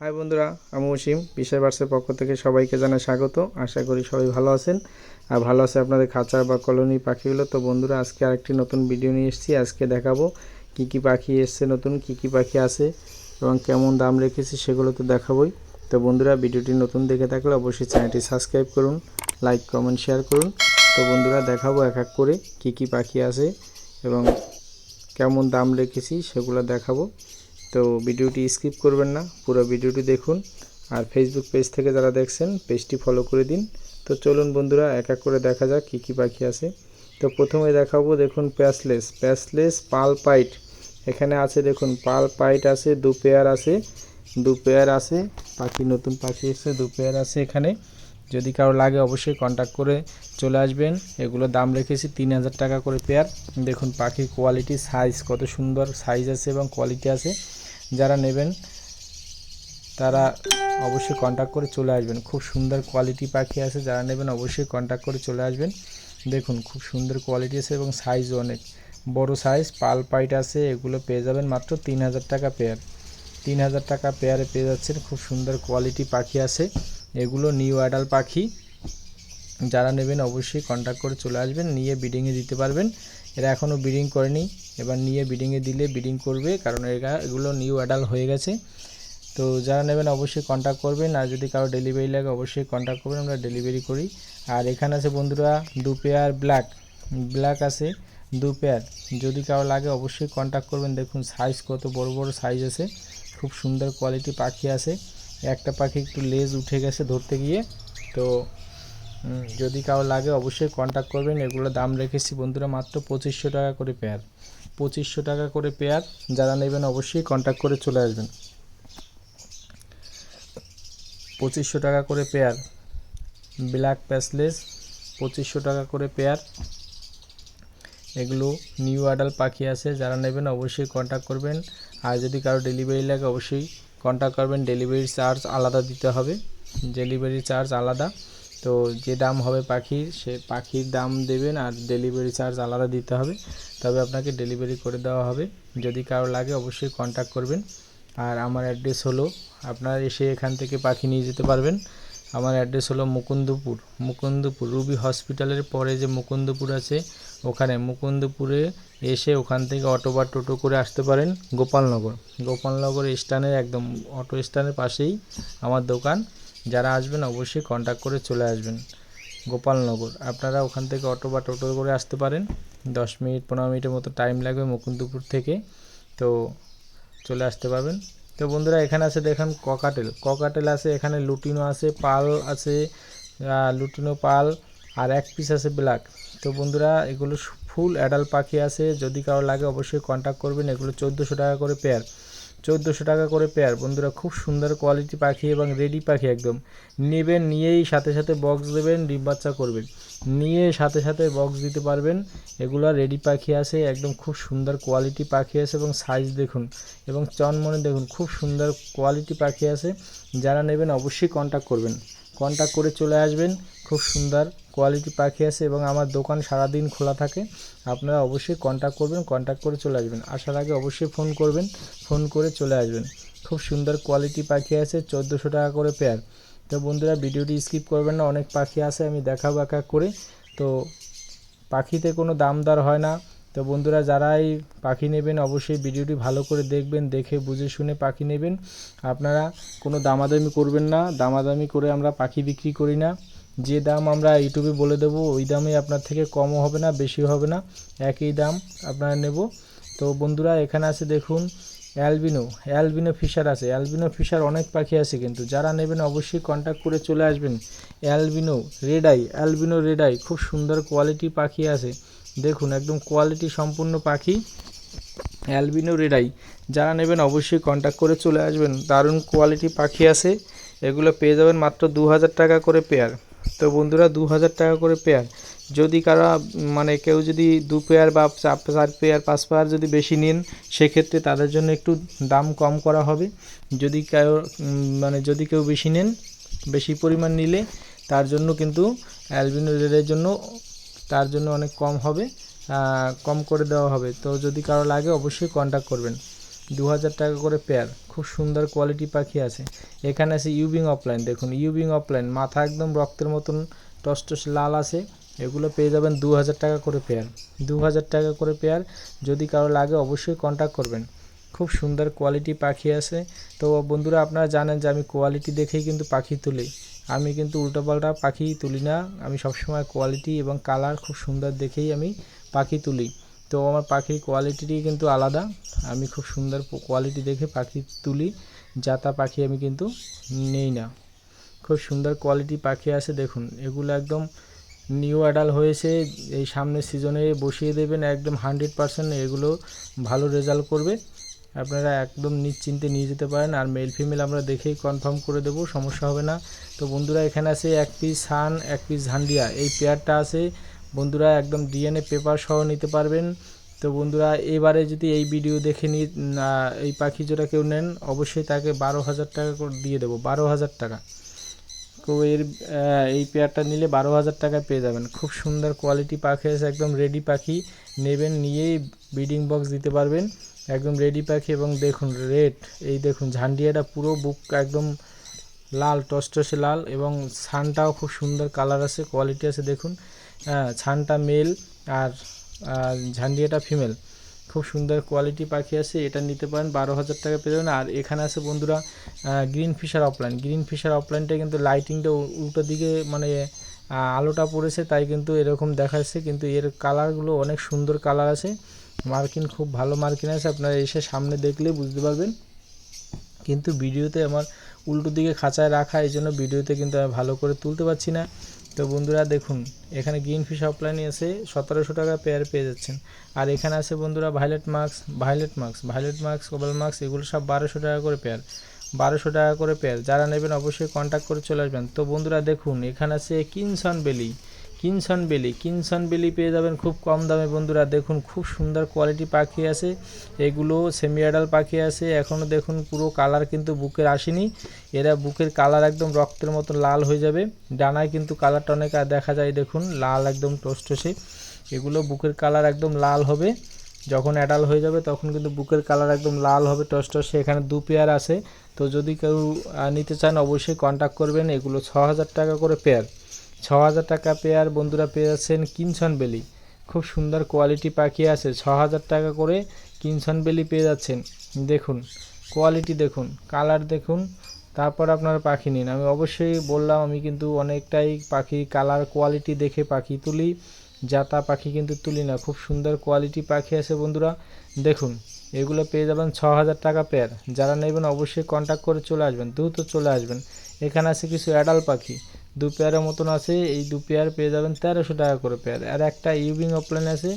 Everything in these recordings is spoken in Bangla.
হাই বন্ধুরা, আমি অসীম বিশাল বার্সের পক্ষ থেকে সবাইকে জানাই স্বাগত। আশা করি সবাই ভালো আছেন। আর ভালো আছে আপনাদের খাঁচা বা কলোনি পাখিগুলো? তো বন্ধুরা, আজকে আরেকটি নতুন ভিডিও নিয়ে এসেছি। আজকে দেখাবো কি কি পাখি এসছে নতুন, কি কি পাখি আছে এবং কেমন দাম রেখেছি সেগুলো তো দেখাবোই। তো বন্ধুরা, ভিডিওটি নতুন দেখে থাকলে অবশ্যই চ্যানেলটি সাবস্ক্রাইব করুন, লাইক, কমেন্ট, শেয়ার করুন। তো বন্ধুরা, দেখাবো এক এক করে কি কি পাখি আছে এবং কেমন দাম রেখেছি সেগুলো দেখাবো। তো ভিডিওটি স্কিপ করবেন না, পুরো ভিডিওটি দেখুন আর ফেসবুক পেজ থেকে যারা দেখছেন পেজটি ফলো করে দিন। তো চলুন বন্ধুরা, এক এক করে দেখা যাক কী কী পাখি আছে। তো প্রথমে দেখাবো, দেখুন প্যাসলেস প্যাসলেস পাল পাইট। এখানে আছে, দেখুন, পাল পাইট আছে, দু পেয়ার আছে, দু পেয়ার আছে, পাখি, নতুন পাখি এসছে, দু পেয়ার আছে এখানে। যদি কারও লাগে অবশ্যই কন্ট্যাক্ট করে চলে আসবেন। এগুলো দাম রেখেছি তিন হাজার টাকা করে পেয়ার দেখুন পাখির কোয়ালিটি সাইজ কত সুন্দর সাইজ আছে এবং কোয়ালিটি আছে। যারা নেবেন, তারা অবশ্যই কন্ট্যাক্ট করে চলে আসবেন। খুব সুন্দর কোয়ালিটি পাখি আছে, যারা নেবেন অবশ্যই কন্ট্যাক্ট করে চলে আসবেন। দেখুন, খুব সুন্দর কোয়ালিটি আছে এবং সাইজও অনেক। বড় সাইজ পাল পাইট আছে, এগুলো পেয়ে যাবেন মাত্র তিন হাজার টাকা পেয়ার তিন হাজার টাকা পেয়ারে পেয়ে যাচ্ছেন, খুব সুন্দর কোয়ালিটি পাখি আছে। এগুলো নিউ অ্যাডাল পাখি। যারা নেবেন অবশ্যই কন্ট্যাক্ট করে চলে আসবেন, নিয়ে বিডিংয়ে দিতে পারবেন। এরা এখনও বিডিং করেনি। এবার নিয়ে বিডিংয়ে দিলে বিডিং করবে, কারণ এরা এগুলো নিউ অ্যাডাল হয়ে গেছে। তো যারা নেবেন অবশ্যই কন্ট্যাক্ট করবেন, আর যদি কারও ডেলিভারি লাগে অবশ্যই কন্ট্যাক্ট করবেন, আমরা ডেলিভারি করি। আর এখানে আছে বন্ধুরা, দু পেয়ার ব্ল্যাক ব্ল্যাক আছে, দু পেয়ার যদি কারও লাগে অবশ্যই কন্ট্যাক্ট করবেন। দেখুন সাইজ কত বড় বড় সাইজ আছে। খুব সুন্দর কোয়ালিটি পাখি আছে। একটা পাখি একটু লেজ উঠে গেছে ধরতে গিয়ে, তো যদি কারও লাগে অবশ্যই কন্ট্যাক্ট করবেন। এগুলো দাম রেখেছি বন্ধুরা মাত্র পঁচিশশো টাকা করে পেয়ার পঁচিশশো টাকা করে পেয়ার যারা নেবেন অবশ্যই কন্ট্যাক্ট করে চলে আসবেন। পঁচিশশো টাকা করে পেয়ার ব্ল্যাক প্যাসলেস পঁচিশশো টাকা করে পেয়ার এগুলো নিউ অ্যাডাল পাখি আছে, যারা নেবেন অবশ্যই কন্ট্যাক্ট করবেন। আর যদি কারও ডেলিভারি লাগে, অবশ্যই কন্ট্যাক্ট করবেন ডেলিভারি চার্জ আলাদা দিতে হবে। ডেলিভারি চার্জ আলাদা। তো যে দাম হবে পাখির, সে পাখির দাম দেবেন আর ডেলিভারি চার্জ আলাদা দিতে হবে। তবে আপনাকে ডেলিভারি করে দেওয়া হবে। যদি কারও লাগে অবশ্যই কন্ট্যাক্ট করবেন। আর আমার অ্যাড্রেস হলো, আপনারা এসে এখান থেকে পাখি নিয়ে যেতে পারবেন। আমার অ্যাড্রেস হলো মুকুন্দপুর মুকুন্দপুর, রুবি হসপিটালের পরে যে মুকুন্দপুর আছে, ওখানে মুকুন্দপুরে এসে ওখান থেকে অটো বা টোটো করে আসতে পারেন গোপালনগর। গোপালনগর স্ট্যান্ডের একদম অটো স্ট্যান্ডের পাশেই আমার দোকান। যারা আসবেন অবশ্যই কন্ট্যাক্ট করে চলে আসবেন গোপালনগর। আপনারা ওখান থেকে অটো বা টোটো করে আসতে পারেন। দশ মিনিট, পনেরো মিনিটের মতো টাইম লাগবে মুকুন্দপুর থেকে। তো চলে আসতে পারবেন। তো বন্ধুরা এখানে আছে দেখেন ককাটেল। ককাটেল আছে, এখানে লুটিনো আছে, পাল আছে লুটিনো পাল, আর এক পিস আছে ব্ল্যাক। তো বন্ধুরা এগুলো ফুল অ্যাডাল পাখি আছে, যদি কারও লাগে অবশ্যই কন্ট্যাক্ট করবেন। এগুলো চোদ্দোশো টাকা করে পেয়ার চোদ্দোশো টাকা করে পেয়ার বন্ধুরা, খুব সুন্দর কোয়ালিটি পাখি এবং রেডি পাখি একদম। নেবেন, নিয়েই সাথে সাথে বক্স দেবেন, ডিম বাচ্চা করবেন। নিয়ে সাথে সাথে বক্স দিতে পারবেন। এগুলো রেডি পাখি আছে, একদম খুব সুন্দর কোয়ালিটি পাখি আছে এবং সাইজ দেখুন এবং চনমনে দেখুন, খুব সুন্দর কোয়ালিটি পাখি আছে। যারা নেবেন অবশ্যই কন্ট্যাক্ট করবেন। কন্ট্যাক্ট করে চলে আসবেন, খুব সুন্দর কোয়ালিটি পাখি আছে এবং আমার দোকান সারাদিন খোলা থাকে, আপনারা অবশ্যই কন্ট্যাক্ট করবেন কন্ট্যাক্ট করে চলে আসবেন। আসার আগে অবশ্যই ফোন করবেন ফোন করে চলে আসবেন। খুব সুন্দর কোয়ালিটি পাখি আছে, চোদ্দোশো টাকা করে পেয়ার তো বন্ধুরা, ভিডিওটি স্কিপ করবেন না, অনেক পাখি আছে, আমি দেখাবো এক এক করে। তো পাখিতে কোনো দাম দর হয় না। তো বন্ধুরা, যারাই পাখি নেবেন, অবশ্যই ভিডিওটি ভালো করে দেখবেন, দেখে বুঝে শুনে পাখি নেবেন। আপনারা কোনো দামাদামি করবেন না, দামাদামি করে আমরা পাখি বিক্রি করি না। যে দাম আমরা ইউটিউবে বলে দেবো, ওই দামে আপনার থেকে কমও হবে না বেশি হবে না। একই দাম আপনারা নেব। তো বন্ধুরা, এখানে আছে দেখুন অ্যালবিনো। অ্যালবিনো ফিশার আছে। অ্যালবিনো ফিশার অনেক পাখি আছে কিন্তু, যারা নেবেন অবশ্যই কন্ট্যাক্ট করে চলে আসবেন। Albino red eye, albino red eye, খুব সুন্দর কোয়ালিটি পাখি আছে। দেখুন, একদম কোয়ালিটি সম্পূর্ণ পাখি অ্যালবিনো রেডাই যারা নেবেন অবশ্যই কন্ট্যাক্ট করে চলে আসবেন। দারুণ কোয়ালিটি পাখি আছে। এগুলো পেয়ে যাবেন মাত্র দু হাজার টাকা করে পেয়ার তো বন্ধুরা দু হাজার টাকা করে পেয়ার যদি কারা মানে কেউ যদি দু পেয়ার বা চার চার পেয়ার পাঁচ পেয়ার যদি বেশি নেন, সেক্ষেত্রে তাদের জন্য একটু দাম কম করা হবে। যদি কেউ মানে যদি কেউ বেশি নেন, বেশি পরিমাণ নিলে, তার জন্য কিন্তু অ্যালবিনো রেডের জন্য তার জন্য অনেক কম হবে কম করে দেওয়া হবে। তো যদি কারও লাগে, অবশ্যই কন্ট্যাক্ট করবেন। দু হাজার টাকা করে পেয়ার খুব সুন্দর কোয়ালিটি পাখি আছে। এখানে আছে ইউবিং অফলাইন দেখুন ইউবিং অফলাইন মাথা একদম রক্তের মতন, টসটস লাল আছে, এগুলো পেয়ে যাবেন দু হাজার টাকা করে পেয়ার দু হাজার টাকা করে পেয়ার যদি কারও লাগে অবশ্যই কন্ট্যাক্ট করবেন। খুব সুন্দর কোয়ালিটি পাখি আছে। তো বন্ধুরা, আপনারা জানেন যে আমি কোয়ালিটি দেখেই কিন্তু পাখি তুলি। আমি কিন্তু উল্টোপাল্টা পাখি তুলি না, আমি সবসময় কোয়ালিটি এবং কালার খুব সুন্দর দেখেই আমি পাখি তুলি। তো আমার পাখির কোয়ালিটিটি কিন্তু আলাদা। আমি খুব সুন্দর কোয়ালিটি দেখে পাখি তুলি যাতা পাখি আমি কিন্তু নেই না। খুব সুন্দর কোয়ালিটি পাখি আছে, দেখুন। এগুলো একদম নিউ অ্যাডাল হয়েছে, এই সামনের সিজনে বসিয়ে দেবেন, একদম হান্ড্রেড পারসেন্ট এগুলো ভালো রেজাল্ট করবে। আপনারা একদম নিশ্চিন্তে নিয়ে যেতে পারেন, আর মেল ফিমেল আমরা দেখেই কনফার্ম করে দেবো, সমস্যা হবে না। তো বন্ধুরা, এখানে আছে এক পিস সান এক পিস ঝান্ডিয়া এই পেয়ারটা আছে বন্ধুরা একদম ডিএনএ পেপার সহ নিতে পারবেন। তো বন্ধুরা এবারে যদি এই ভিডিও দেখে নি আহ, এই পাখি জোড়া কেউ নেন অবশ্যই তাকে বারো হাজার টাকা দিয়ে দেবো বারো হাজার টাকা। তো এর এই পেয়ারটা নিলে বারো হাজার টাকায় পেয়ে যাবেন। খুব সুন্দর কোয়ালিটি পাখি আছে একদম রেডি পাখি। নেবেন নিয়েই ব্রিডিং বক্স দিতে পারবেন। একদম রেডি পাখি এবং দেখুন রেড এই দেখুন ঝান্ডিয়াটা পুরো বুক একদম লাল টসটসে লাল এবং ছানটাও খুব সুন্দর কালার আছে কোয়ালিটি আছে দেখুন। হ্যাঁ ছানটা মেল আর ঝান্ডিয়াটা ফিমেল খুব সুন্দর কোয়ালিটি পাখি আছে, এটা নিতে পারেন, বারো হাজার টাকা পেয়ে যাবেন। আর এখানে আছে বন্ধুরা green Fischer opaline green Fischer অফলাইনটা কিন্তু লাইটিংটা উল্টো দিকে মানে আলোটা পড়েছে, তাই কিন্তু এরকম দেখাচ্ছে। কিন্তু এর কালারগুলো অনেক সুন্দর কালার আছে। মার্কিন খুব ভালো মার্কিন আছে, আপনারা এসে সামনে দেখলে বুঝতে পারবেন। কিন্তু ভিডিওতে আমার উল্টো দিকে খাঁচায় রাখা, এই জন্য ভিডিওতে কিন্তু আমি ভালো করে তুলতে পারছি না। তো বন্ধুরা, দেখুন, এখানে গ্রিন ফিশ অফলাইনে এসে সতেরোশো টাকা পেয়ার পেয়ে যাচ্ছেন। আর এখানে আছে বন্ধুরা violet mask violet mask violet mask cobalt mask এগুলো সব বারোশো টাকা করে পেয়ার বারোশো টাকা করে পেয়ার যারা নেবেন অবশ্যই কন্ট্যাক্ট করে চলে আসবেন। তো বন্ধুরা, দেখুন, এখানে আছে কিনসন বেলি। কিনসন বেলি কিনসন বেলি পেয়ে যাবেন খুব কম দামে বন্ধুরা। দেখুন, খুব সুন্দর কোয়ালিটি পাখি আছে। এগুলো সেমি অ্যাডাল পাখি আছে। এখনও দেখুন, পুরো কালার কিন্তু বুকের আসেনি। এরা বুকের কালার একদম রক্তের মতো লাল হয়ে যাবে। ডানায় কিন্তু কালারটা অনেক দেখা যায়, দেখুন, লাল একদম টসটসে। এগুলো বুকের কালার একদম লাল হবে। যখন অ্যাডাল হয়ে যাবে, তখন কিন্তু বুকের কালার একদম লাল হবে, টসটসে। এখানে দু পেয়ার আছে। তো যদি কেউ নিতে চান, অবশ্যই কন্ট্যাক্ট করবেন। এগুলো ছ হাজার টাকা করে পেয়ার ছ হাজার টাকা পেয়ার বন্ধুরা পেয়ে যাচ্ছেন কিনসন বেলি। খুব সুন্দর কোয়ালিটি পাখি আছে ছ হাজার টাকা করে কিনসন বেলি পেয়ে যাচ্ছেন। দেখুন কোয়ালিটি দেখুন কালার দেখুন, তারপর আপনারা পাখি নিন। আমি অবশ্যই বললাম, আমি কিন্তু অনেকটাই পাখি কালার কোয়ালিটি দেখে পাখি তুলি জাতা পাখি কিন্তু তুলি না। খুব সুন্দর কোয়ালিটি পাখি আছে বন্ধুরা। দেখুন, এগুলো পেয়ে যাবেন ছ হাজার টাকা পেয়ার। যারা নেবেন অবশ্যই কন্ট্যাক্ট করে চলে আসবেন, দ্রুত চলে আসবেন। এখানে আছে কিছু অ্যাডাল পাখি। দু পেয়ারের মতন আছে, এই দু পেয়ার পেয়ে যাবেন তেরোশো টাকা করে পেয়ার। আর একটা ইউবিং অফলাইন আছে,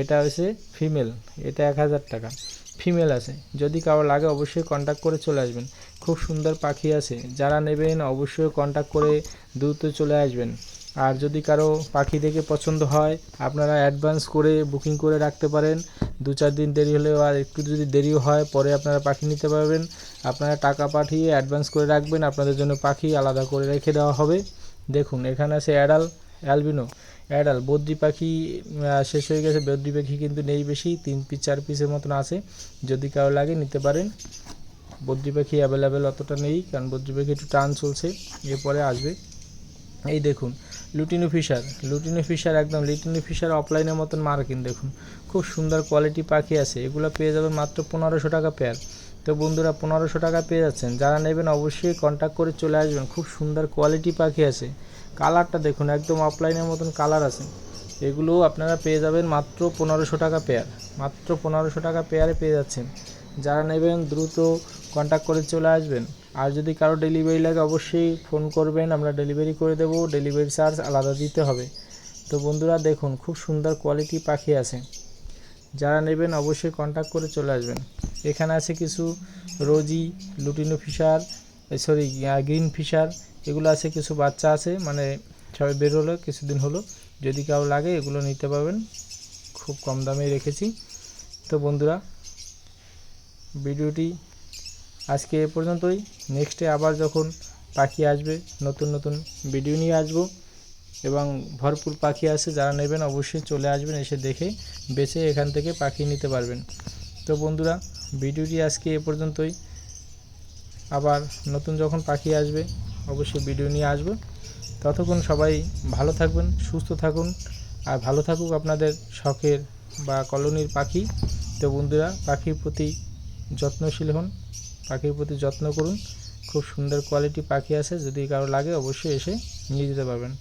এটা হচ্ছে ফিমেল, এটা এক হাজার টাকা। ফিমেল আছে, যদি কারও লাগে অবশ্যই কন্ট্যাক্ট করে চলে আসবেন। খুব সুন্দর পাখি আছে, যারা নেবেন অবশ্যই কন্ট্যাক্ট করে দ্রুত চলে আসবেন। আর যদি কারও পাখি দেখে পছন্দ হয়, আপনারা অ্যাডভান্স করে বুকিং করে রাখতে পারেন। দু চার দিন দেরি হলেও আর একটু যদি দেরিও হয়, পরে আপনারা পাখি নিতে পারবেন। আপনারা টাকা পাঠিয়ে অ্যাডভান্স করে রাখবেন, আপনাদের জন্য পাখি আলাদা করে রেখে দেওয়া হবে। দেখুন, এখানে আছে অ্যাডাল, অ্যালবিনো। অ্যাডাল, বদ্রি পাখি শেষ হয়ে গেছে, বদ্রি পাখি কিন্তু নেই বেশি, তিন পিস, চার পিসের মতন আছে। যদি কারও লাগে নিতে পারেন। বদ্রি পাখি অ্যাভেলেবেল অতটা নেই, কারণ বদ্রি পাখি একটু টান চলছে, এরপরে আসবে। এই দেখুন লুটিনো ফিশার লুটিনো ফিশার একদম লিটিনো ফিশার অফলাইনের মতন মার্কিন দেখুন। খুব সুন্দর কোয়ালিটি পাখি আছে, এগুলো পেয়ে যাবেন মাত্র পনেরোশো টাকা পেয়ার তো বন্ধুরা পনেরোশো টাকা পেয়ে যাচ্ছেন। যারা নেবেন অবশ্যই কন্ট্যাক্ট করে চলে আসবেন। খুব সুন্দর কোয়ালিটি পাখি আছে। কালারটা দেখুন, একদম অফলাইনের মতন কালার আছে। এগুলো আপনারা পেয়ে যাবেন মাত্র পনেরোশো টাকা পেয়ার মাত্র পনেরোশো টাকা পেয়ারে পেয়ে যাচ্ছেন। যারা নেবেন, দ্রুত কন্ট্যাক্ট করে চলে আসবেন। আর যদি কারও ডেলিভারি লাগে, অবশ্যই ফোন করবেন। আমরা ডেলিভারি করে দেবো। ডেলিভারি চার্জ আলাদা দিতে হবে। তো বন্ধুরা দেখুন, খুব সুন্দর কোয়ালিটি পাখি আছে। যারা নেবেন, অবশ্যই কন্ট্যাক্ট করে চলে আসবেন। এখানে আছে কিছু rosy, lutino Fischer sorry green Fischer, এগুলো আছে, কিছু বাচ্চা আছে মানে সবাই বের হলো, কিছুদিন হলো, যদি কারও লাগে এগুলো নিতে পারবেন, খুব কম দামে রেখেছি। তো বন্ধুরা, ভিডিওটি আজকে এ পর্যন্তই নেক্সটে আবার যখন পাখি আসবে, নতুন নতুন ভিডিও নিয়ে আসব, এবং ভরপুর পাখি আছে, যারা নেবেন অবশ্যই চলে আসবেন, এসে দেখে, বেছে এখান থেকে পাখি নিতে পারবেন। তো বন্ধুরা ভিডিওটি আজকে এ পর্যন্তই। আবার নতুন যখন পাখি আসবে, অবশ্যই ভিডিও নিয়ে আসব। ততক্ষণ সবাই ভালো থাকবেন, সুস্থ থাকুন। আর ভালো থাকুক আপনাদের শখের বা কলোনির পাখি। তো বন্ধুরা, পাখির প্রতি যত্নশীল হন, পাখির প্রতি যত্ন করুন। খুব সুন্দর কোয়ালিটি পাখি আছে, যদি কারও লাগে অবশ্যই এসে নিয়ে যেতে পারবেন।